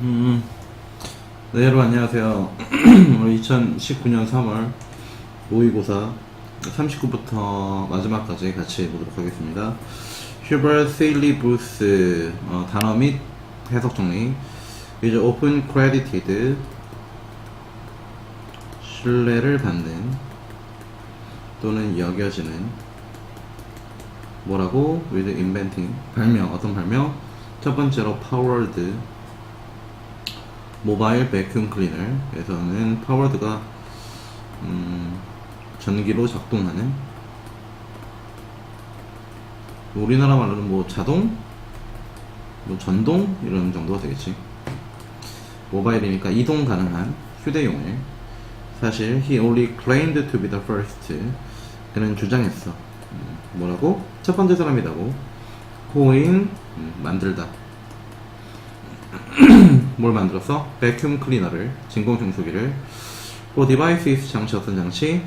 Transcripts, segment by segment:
음, 네, 여러분 안녕하세요. 오늘 2019년 3월 모의고사 39부터 마지막까지 같이 보도록 하겠습니다. 휴버 세일리 부스 어, 단어 및 해석 정리 이제 오픈 크레디티드 신뢰를 받는 또는 여겨지는 뭐라고? with inventing 발명 어떤 발명? 첫 번째로 powered 모바일 베큐um 클리너에서는 파워드가 음, 전기로 작동하는 우리나라 말로는 뭐 자동, 뭐 전동 이런 정도가 되겠지. 모바일이니까 이동 가능한 휴대용을 사실 he only claimed to be the first 그는 주장했어. 음, 뭐라고? 첫 번째 사람이라고. 호인 음, 만들다. 뭘 만들었어? 베큐um 클리너를 진공 청소기를. for devices 장치 어떤 장치?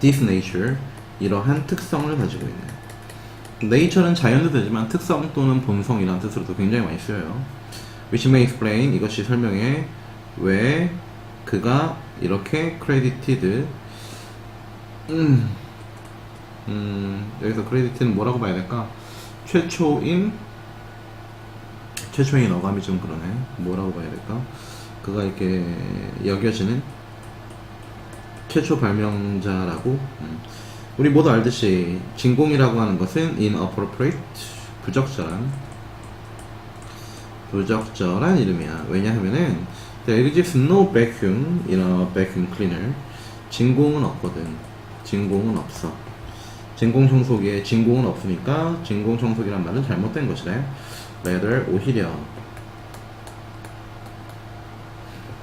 this nature 이러한 특성을 가지고 있는. nature는 자연도 되지만 특성 또는 본성이라는 뜻으로도 굉장히 많이 쓰여요. which may explain 이것이 설명해 왜 그가 이렇게 credited 음, 음 여기서 credit는 뭐라고 봐야 될까? 최초인 최초인 어감이 좀 그러네. 뭐라고 봐야 될까? 그가 이렇게 여겨지는 최초 발명자라고. 음. 우리 모두 알듯이 진공이라고 하는 것은 inappropriate 부적절한 부적절한 이름이야. 왜냐하면은 there exists no vacuum in a vacuum cleaner. 진공은 없거든. 진공은 없어. 진공 청소기에 진공은 없으니까 진공 청소기란 말은 잘못된 것이래. rather 오히려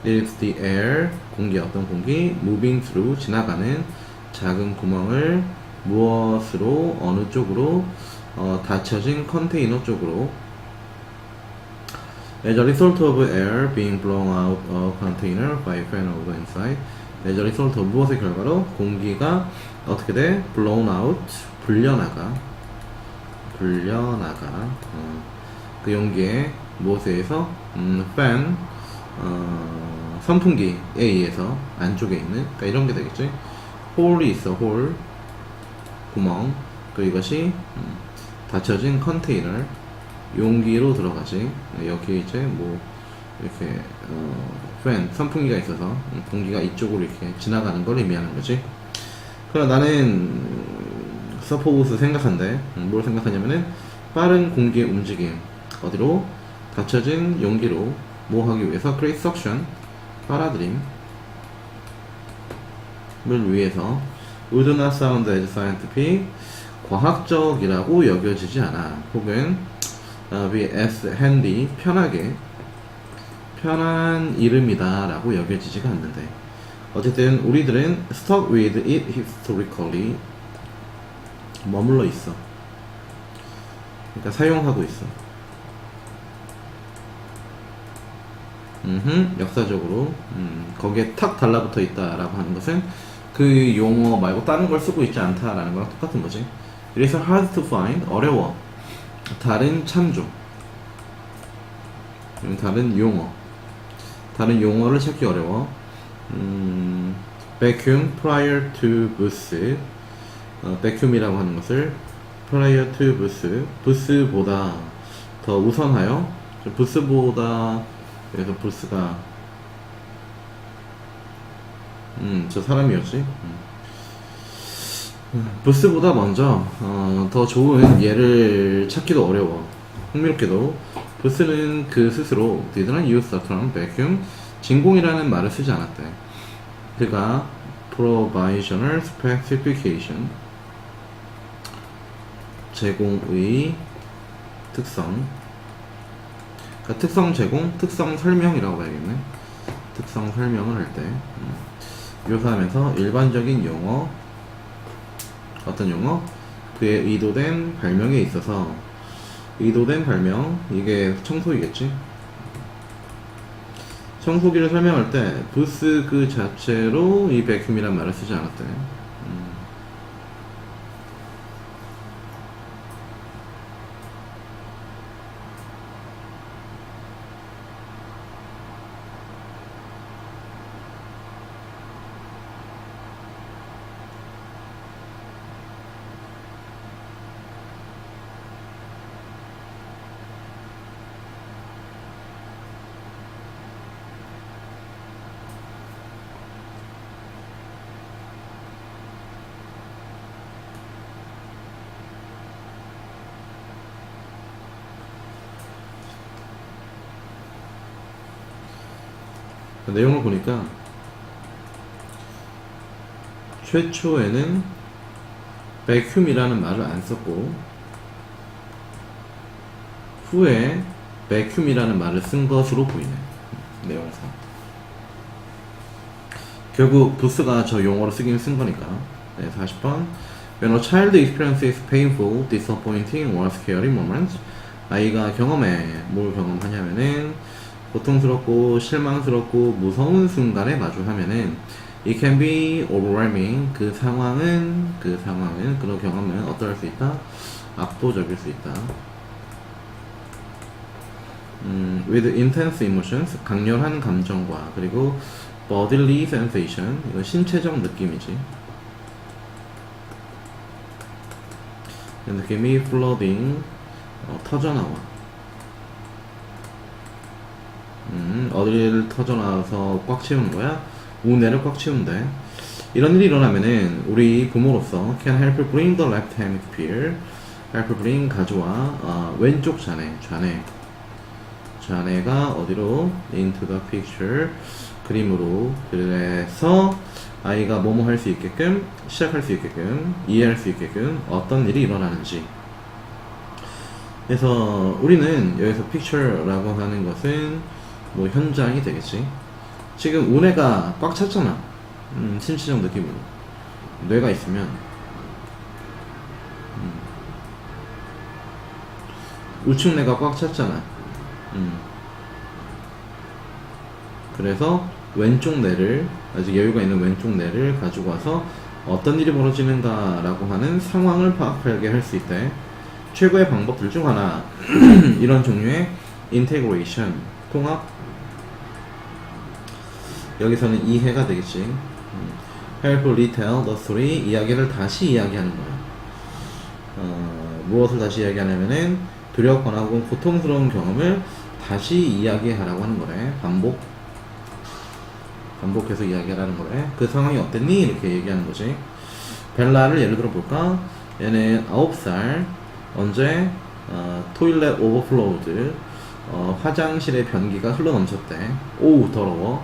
it is the air 공기 어떤 공기 moving through 지나가는 작은 구멍을 무엇으로 어느 쪽으로 어, 닫혀진 컨테이너 쪽으로 as a result of air being blown out of container by fan of the result of 무엇의 결과로 공기가 어떻게 돼? blown out 불려나가. 불려나가. 어, 그 용기에 무엇에 의해서? 음, 팬 어, 선풍기에 의해서 안쪽에 있는 그러니까 이런 게 되겠지? 홀이 있어 홀 구멍. 그 이것이 음, 닫혀진 컨테이너 용기로 들어가지. 여기 이제 뭐 이렇게 어, 팬 선풍기가 있어서 음, 공기가 이쪽으로 이렇게 지나가는 걸 의미하는 거지. 그럼 나는 서포스 생각한데 음, 뭘 생각하냐면은 빠른 공기의 움직임 어디로? 닫혀진 용기로 뭐 하기 위해서 create suction 빨아들임을 위해서 not sound as scientific 과학적이라고 여겨지지 않아. 혹은 어, be as handy 편하게 편한 이름이다 라고 여겨지지가 않는데 어쨌든 우리들은 stuck with it historically 머물러 있어 그러니까 사용하고 있어 음흠, 역사적으로 음, 거기에 탁 달라붙어 있다라고 하는 것은 그 용어 말고 다른 걸 쓰고 있지 않다라는 거랑 똑같은 거지. 그래서 hard to find 어려워. 다른 참조. 음, 다른 용어. 다른 용어를 찾기 어려워. 음, vacuum prior to booth. 어, vacuum이라고 하는 것을 prior to booth. 부스보다 더 우선하여 부스보다 그래서 브루스가 음 저 사람이었지 음. 브루스보다 먼저 어, 더 좋은 예를 찾기도 어려워 흥미롭게도 브 루스는 그 스스로 the term vacuum 진공이라는 말을 쓰지 않았대 그가 provisional specification 제공의 특성 그러니까 특성 제공, 특성 설명이라고 봐야겠네. 특성 설명을 할 때. 음. 묘사하면서 일반적인 용어, 어떤 용어? 그의 의도된 발명에 있어서, 의도된 발명, 이게 청소기겠지? 청소기를 설명할 때, 부스 그 자체로 이 백큐이란 말을 쓰지 않았대. 내용을 보니까 최초에는 vacuum이라는 말을 안 썼고 후에 vacuum이라는 말을 쓴 것으로 보이네 내용상 결국 부스가 저 용어를 쓰긴 쓴 거니까 네, 40번 When a child experiences painful, disappointing or scary moments 아이가 경험해 뭘 경험하냐면은 고통스럽고 실망스럽고 무서운 순간에 마주하면은 It can be overwhelming. 그 상황은 그 상황은 그런 경험은 어떨 수 있다? 압도적일 수 있다. 음, with intense emotions 강렬한 감정과 그리고 bodily sensation 이건 신체적 느낌이지. 그 느낌이 flooding 어, 터져나와 음, 어디를 터져나와서 꽉 채우는 거야? 우내를 꽉 채운대 이런 일이 일어나면은 우리 부모로서 can help bring the left hemisphere help bring 가져와. 어, 왼쪽 좌뇌 좌뇌 좌뇌가 어디로? into the picture. 그림으로 그래서 아이가 뭐뭐 할 수 있게끔 시작할 수 있게끔 이해할 수 있게끔 어떤 일이 일어나는지. 그래서 우리는 여기서 picture라고 하는 것은 뭐 현장이 되겠지? 지금 우뇌가 꽉 찼잖아. 음, 신체적 느낌으로. 뇌가 있으면. 음, 우측 뇌가 꽉 찼잖아. 음. 그래서 왼쪽 뇌를 아직 여유가 있는 왼쪽 뇌를 가지고 와서 어떤 일이 벌어지는가라고 하는 상황을 파악하게 할 수 있대. 최고의 방법들 중 하나. 이런 종류의 인테그레이션 통합 여기서는 이해가 되겠지. 음. help retell the story 이야기를 다시 이야기하는 거야. 어, 무엇을 다시 이야기하냐면은 두렵거나 혹은 고통스러운 경험을 다시 이야기하라고 하는 거래. 반복. 반복해서 이야기하라는 거래. 그 상황이 어땠니? 이렇게 얘기하는 거지. 벨라를 예를 들어 볼까? 얘는 9살. 언제? 어, 토일렛 오버플로우드. 어, 화장실에 변기가 흘러 넘쳤대. 오우, 더러워.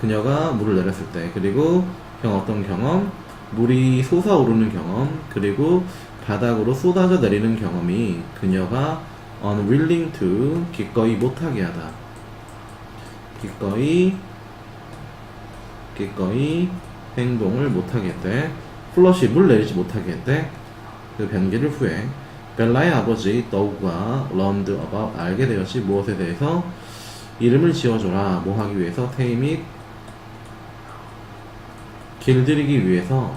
그녀가 물을 내렸을 때. 그리고 형 어떤 경험? 물이 솟아오르는 경험. 그리고 바닥으로 쏟아져 내리는 경험이 그녀가 unwilling to 기꺼이 못하게 하다. 기꺼이 기꺼이 행동을 못하게 했대. 플러시 물 내리지 못하게 했대. 그 변기를 후에 벨라의 아버지 더우가 learned about 알게 되었지 무엇에 대해서 이름을 지어줘라. 뭐 하기 위해서 테이 및 길들이기 위해서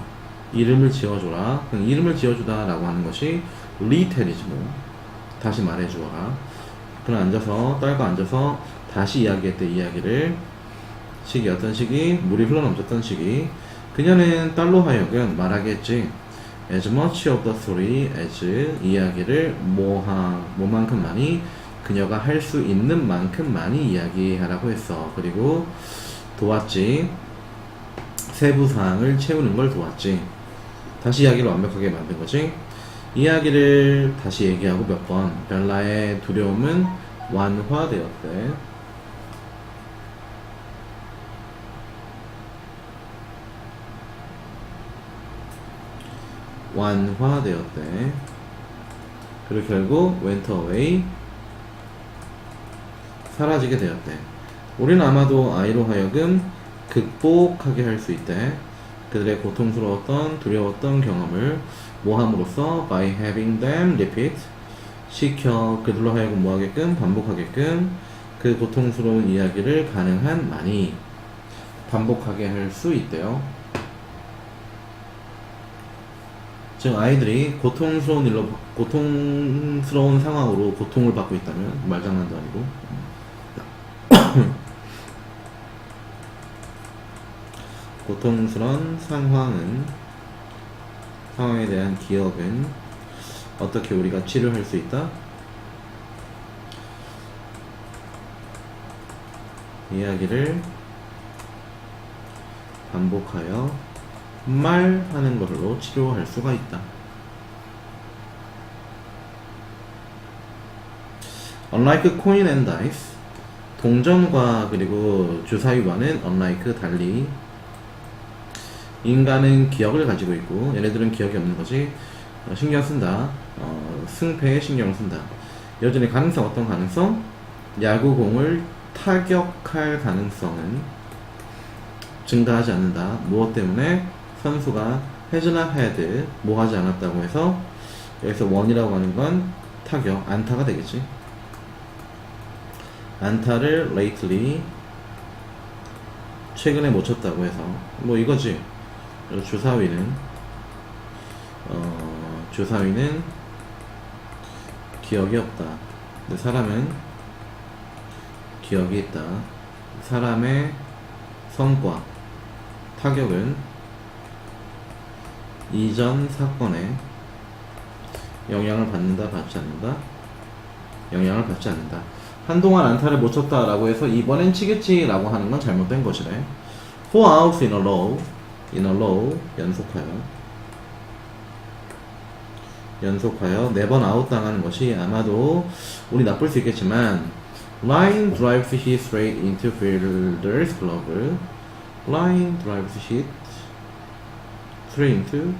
이름을 지어줘라. 이름을 지어주다 라고 하는 것이 리텔이지 뭐 다시 말해주어라. 그럼 앉아서 딸과 앉아서 다시 이야기했대 이야기를 시기 어떤 시기 물이 흘러넘쳤던 시기 그녀는 딸로 하여금 말하게 했지 as much of the story as 이야기를 뭐하 뭐만큼 많이 그녀가 할 수 있는 만큼 많이 이야기하라고 했어. 그리고 도왔지. 세부 사항을 채우는 걸 도왔지. 다시 이야기를 완벽하게 만든 거지. 이야기를 다시 얘기하고 몇 번. 벨라의 두려움은 완화되었대 완화되었대. 그리고 결국 went away 사라지게 되었대. 우리는 아마도 아이로 하여금 극복하게 할 수 있대. 그들의 고통스러웠던 두려웠던 경험을 모함으로써 by having them repeat 시켜 그들로 하여금 뭐하게끔 반복하게끔 그 고통스러운 이야기를 가능한 많이 반복하게 할 수 있대요. 즉 아이들이 고통스러운 일로 고통스러운 상황으로 고통을 받고 있다면 말장난도 아니고 고통스러운 상황은 상황에 대한 기억은 어떻게 우리가 치료할 수 있다? 이야기를 반복하여 말하는 것으로 치료할 수가 있다. Unlike coin 동전과 그리고 주사위와는 unlike 달리 인간은 기억을 가지고 있고 얘네들은 기억이 없는 거지 어, 신경 쓴다. 어, 승패에 신경을 쓴다. 여전히 가능성 어떤 가능성? 야구공을 타격할 가능성은 증가하지 않는다. 무엇 때문에 선수가 해즈나 헤드 뭐 하지 않았다고 해서 여기서 원이라고 하는 건 타격 안타가 되겠지. 안타를 lately 최근에 못 쳤다고 해서 뭐 이거지. 주사위는 어 주사위는 기억이 없다. 근데 사람은 기억이 있다. 사람의 성과 타격은 이전 사건에 영향을 받는다 받지 않는다 영향을 받지 않는다 한동안 안타를 못 쳤다라고 해서 이번엔 치겠지라고 하는 건 잘못된 것이래. Four outs in a row, in a row 연속하여 연속하여 네 번 아웃 당하는 것이 아마도 우리 나쁠 수 있겠지만 line drives hit straight into fielder's glove. line drives hit into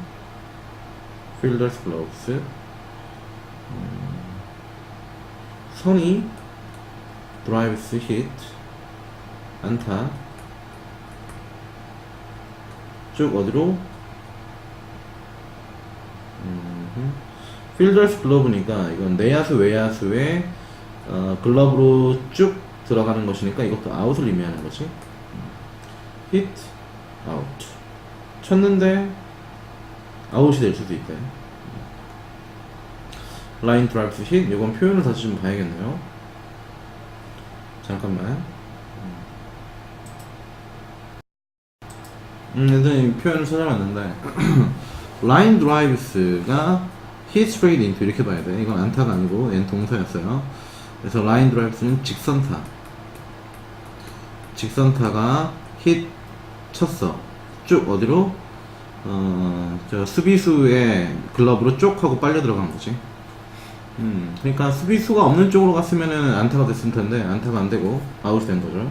fielder's gloves. 음, 선이 drives hit 안타. 쭉 어디로? 필더스 글러브니까 이건 내야수 외야수의 어, 글러브로 쭉 들어가는 것이니까 이것도 아웃을 의미하는 거지. hit out. 쳤는데 아웃이 될 수도 있대 라인 드라이브스 hit 이건 표현을 다시 좀 봐야겠네요 잠깐만. 음, 일단 표현을 찾아봤는데 라인 드라이브스가 hit straight into 이렇게 봐야 돼. 이건 안타가 아니고 얘는 동사였어요. 그래서 라인 드라이브스는 직선타. 직선타가 hit 쳤어. 쭉 어디로? 어, 저 수비수의 글러브로 쭉 하고 빨려 들어간 거지. 음, 그러니까 수비수가 없는 쪽으로 갔으면은 안타가 됐을 텐데 안타가 안 되고 아웃이 된 거죠.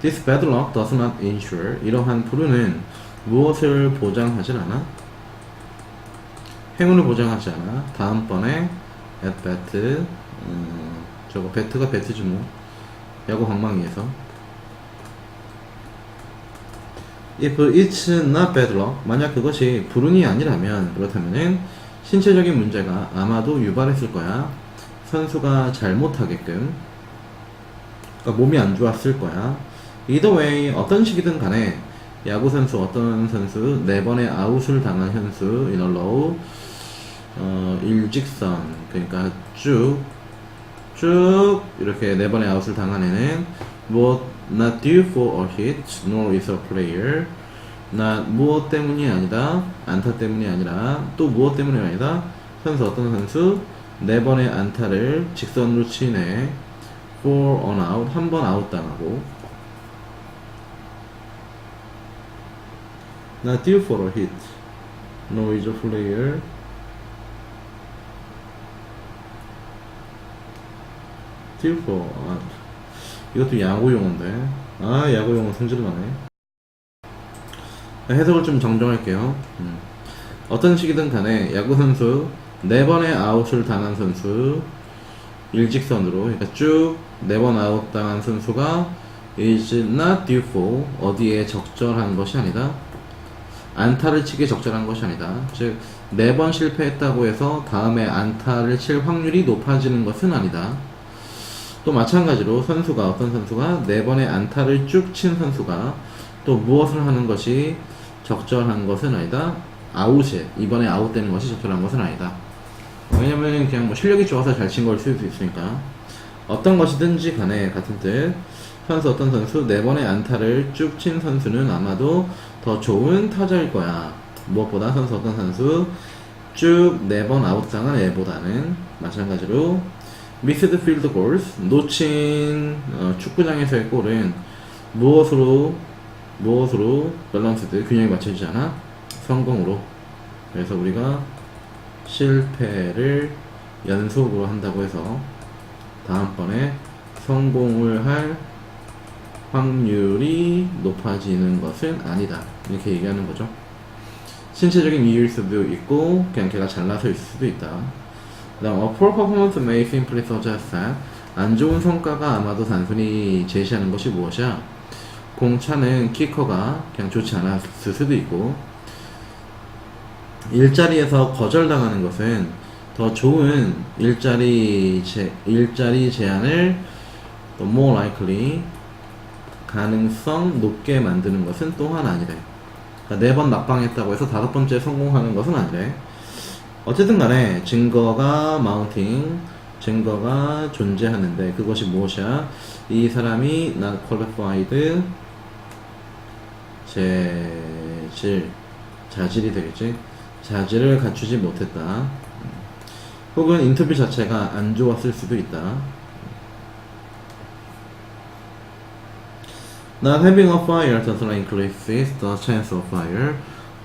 This bad luck does not ensure 이러한 프루는 무엇을 보장하진 않아? 행운을 보장하지 않아. 다음번에 at bat 음, 저거 배트가 배트지 뭐 야구 방망이에서 If it's not bad luck 만약 그것이 불운이 아니라면 그렇다면은 신체적인 문제가 아마도 유발했을 거야. 선수가 잘못하게끔. 그러니까 몸이 안 좋았을 거야. either way, 어떤 식이든 간에 야구 선수 어떤 선수 네 번의 아웃을 당한 현수 in a row 어, 일직선 그러니까 쭉쭉 이렇게 네 번의 아웃을 당한 애는 뭐 not due for a hit nor is a player 나 무엇 때문이 아니다 안타 때문이 아니라 또 무엇 때문이 아니다 선수 어떤 선수 네 번의 안타를 직선으로 치네 for on out 한 번 아웃 당하고 나 due for a hit no is a player due for 아, 이것도 야구 용어인데 아 야구 용어 성질 나네 해석을 좀 정정할게요. 음. 어떤 식이든 간에 야구 선수 네 번의 아웃을 당한 선수 일직선으로 그러니까 쭉 네 번 아웃 당한 선수가 is not due for 어디에 적절한 것이 아니다. 안타를 치기에 적절한 것이 아니다. 즉 네 번 실패했다고 해서 다음에 안타를 칠 확률이 높아지는 것은 아니다. 또 마찬가지로 선수가 어떤 선수가 네 번의 안타를 쭉 친 선수가 또 무엇을 하는 것이 적절한 것은 아니다. 아웃에 이번에 아웃되는 것이 적절한 것은 아니다. 왜냐면 그냥 뭐 실력이 좋아서 잘 친 걸 수도 있으니까 어떤 것이든지 간에 같은 뜻. 선수 어떤 선수 네 번의 안타를 쭉 친 선수는 아마도 더 좋은 타자일 거야. 무엇보다 선수 어떤 선수 쭉 네 번 아웃당한 애보다는 마찬가지로 미스드 필드 골스 놓친 어, 축구장에서의 골은 무엇으로 무엇으로 밸런스드 균형이 맞춰지지 않아? 성공으로. 그래서 우리가 실패를 연속으로 한다고 해서 다음번에 성공을 할 확률이 높아지는 것은 아니다. 이렇게 얘기하는 거죠. 신체적인 이유일 수도 있고 그냥 걔가 잘나서 있을 수도 있다. 그다음 a poor performance 안 좋은 성과가 아마도 단순히 제시하는 것이 무엇이야? 공차는 키커가 그냥 좋지 않았을 수도 있고 일자리에서 거절당하는 것은 더 좋은 일자리 제, 일자리 제안을 더 more likely 가능성 높게 만드는 것은 또한 아니래. 그러니까 네번 낙방했다고 해서 다섯 번째 성공하는 것은 아니래. 어쨌든 간에 증거가 마운팅, 증거가 존재하는데 그것이 무엇이야? 이 사람이 not qualified 재질, 자질이 되겠지? 자질을 갖추지 못했다. 혹은 인터뷰 자체가 안 좋았을 수도 있다. Not having a fire does not increase the chance of fire.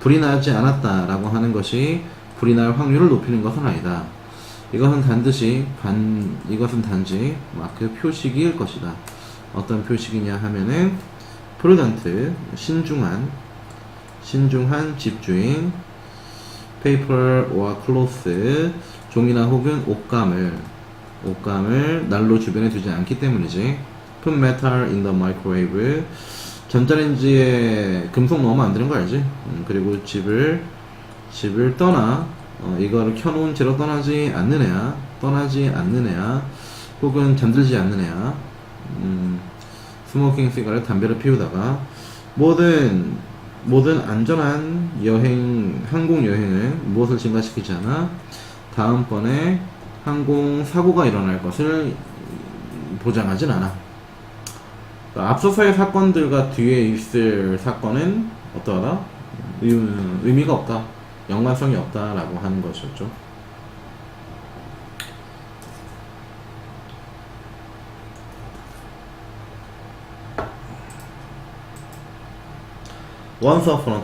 불이 나지 않았다 라고 하는 것이 불이 날 확률을 높이는 것은 아니다. 이것은 반드시 반 이것은 단지 마크 표식일 것이다. 어떤 표식이냐 하면은 prudent 신중한 신중한 집주인 paper or 종이나 혹은 옷감을 옷감을 난로 주변에 두지 않기 때문이지. put metal in the 전자레인지에 금속 넣으면 안 되는 거 알지? 음, 그리고 집을 집을 떠나 어, 이거를 켜놓은 채로 떠나지 않는 애야 떠나지 않는 애야 혹은 잠들지 않는 애야 음, 스모킹 시가를 담배를 피우다가 모든 모든 안전한 여행 항공 여행은 무엇을 증가시키지 않아 다음번에 항공 사고가 일어날 것을 보장하진 않아. 앞서서의 사건들과 뒤에 있을 사건은 어떠하다? 의- 의미가 없다. 연관성이 없다라고 하는 것이었죠. Once upon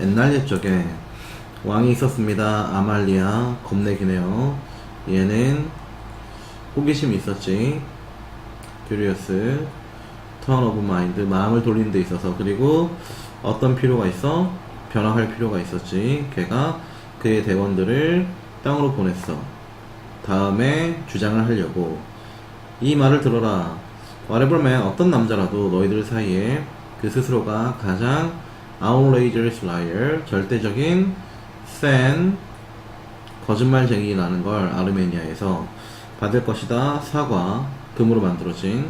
옛날 옛적에 왕이 있었습니다. 아말리아, 겁내기네요. 얘는 호기심이 있었지. 큐리어스, 턴 오브 마인드, 마음을 돌리는 데 있어서. 그리고 어떤 필요가 있어? 변화할 필요가 있었지. 걔가 그의 대원들을 땅으로 보냈어. 다음에 주장을 하려고. 이 말을 들어라. man, 어떤 남자라도 너희들 사이에 그 스스로가 가장 outrageous liar, 절대적인 센 거짓말쟁이라는 걸 아르메니아에서 받을 것이다. 사과, 금으로 만들어진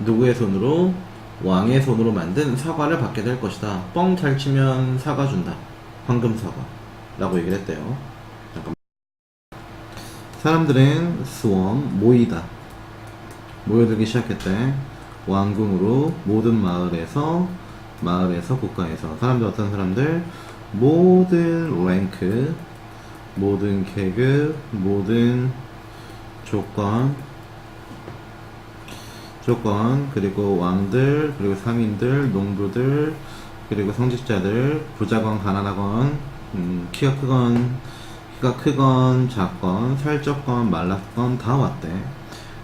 누구의 손으로 왕의 손으로 만든 사과를 받게 될 것이다. 뻥 잘 치면 사과 준다. 황금 사과. 라고 얘기를 했대요. 잠깐. 사람들은 스원, 모이다. 모여들기 시작했대. 왕궁으로 모든 마을에서 마을에서 국가에서 사람들 어떤 사람들 모든 랭크 모든 계급 모든 조건 조건 그리고 왕들 그리고 상인들 농부들 그리고 성직자들 부자건 가난하건 음, 키가 크건 키가 크건 작건 살쪘건 말랐건 다 왔대.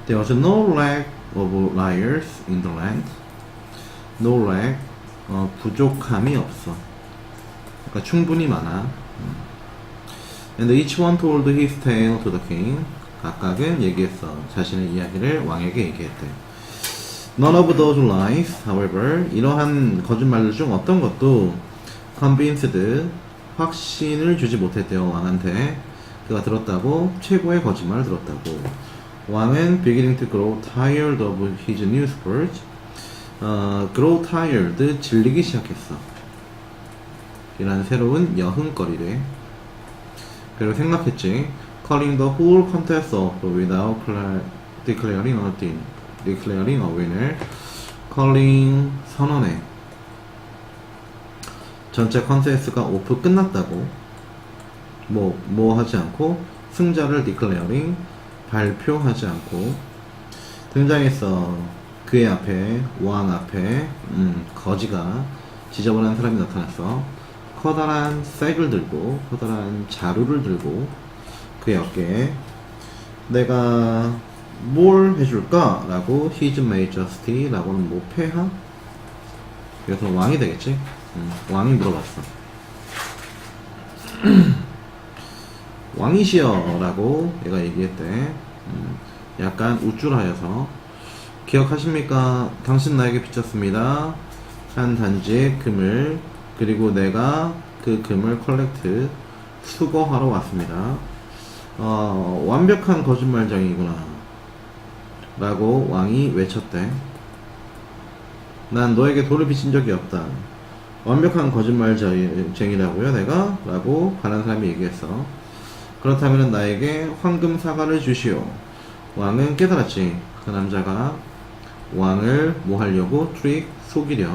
There was no lack of liars in the land. No lack 어, 부족함이 없어. 그러니까 충분히 많아. 음. And each one told his tale to the king. 각각은 얘기했어. 자신의 이야기를 왕에게 얘기했대 None of those lies, however, 이러한 거짓말들 중 어떤 것도 convinced, 확신을 주지 못했대요, 왕한테. 그가 들었다고, 최고의 거짓말을 들었다고. 왕은 beginning to grow tired of his new sport. 어, grow tired, 질리기 시작했어. 이란 새로운 여흥거리래. 그리고 생각했지. calling the whole contest off without cla- declaring team. Declaring a winner. calling 선언해. 전체 컨텐츠가 오프 끝났다고. 뭐, 뭐 하지 않고, 승자를 declaring, 발표하지 않고, 등장했어. 그의 앞에, 왕 앞에, 음, 거지가 지저분한 사람이 나타났어. 커다란 쌔을 들고, 커다란 자루를 들고, 그의 어깨에, 내가 뭘 해줄까? 라고 his majesty 라고는 뭐 폐하? 그래서 왕이 되겠지? 음, 왕이 물어봤어. 왕이시여 라고 얘가 얘기했대. 음, 약간 우쭐하여서 기억하십니까? 당신 나에게 비쳤습니다. 한 단지의 금을 그리고 내가 그 금을 컬렉트 수거하러 왔습니다. 어, 완벽한 거짓말쟁이구나. 라고 왕이 외쳤대. 난 너에게 돌을 비친 적이 없다. 완벽한 거짓말쟁이라고요, 내가? 라고 가난 사람이 얘기했어. 그렇다면 나에게 황금 사과를 주시오. 왕은 깨달았지. 그 남자가 왕을 뭐 하려고 트릭 속이려.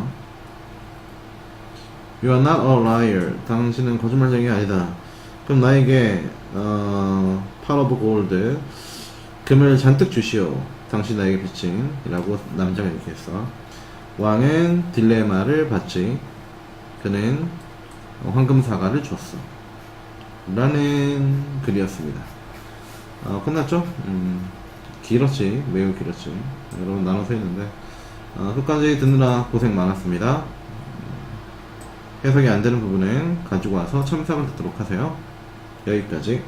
You are not a liar. 당신은 거짓말쟁이 아니다. 그럼 나에게 어, part of gold 금을 잔뜩 주시오. 당신 나에게 비친 이라고 남자가 얘기했어. 왕은 딜레마를 받지. 그는 황금 사과를 줬어. 라는 글이었습니다. 어, 끝났죠? 음, 길었지. 매우 길었지. 여러분 나눠서 했는데 어, 끝까지 듣느라 고생 많았습니다. 음, 해석이 안 되는 부분은 가지고 와서 첨삭을 듣도록 하세요. 여기까지.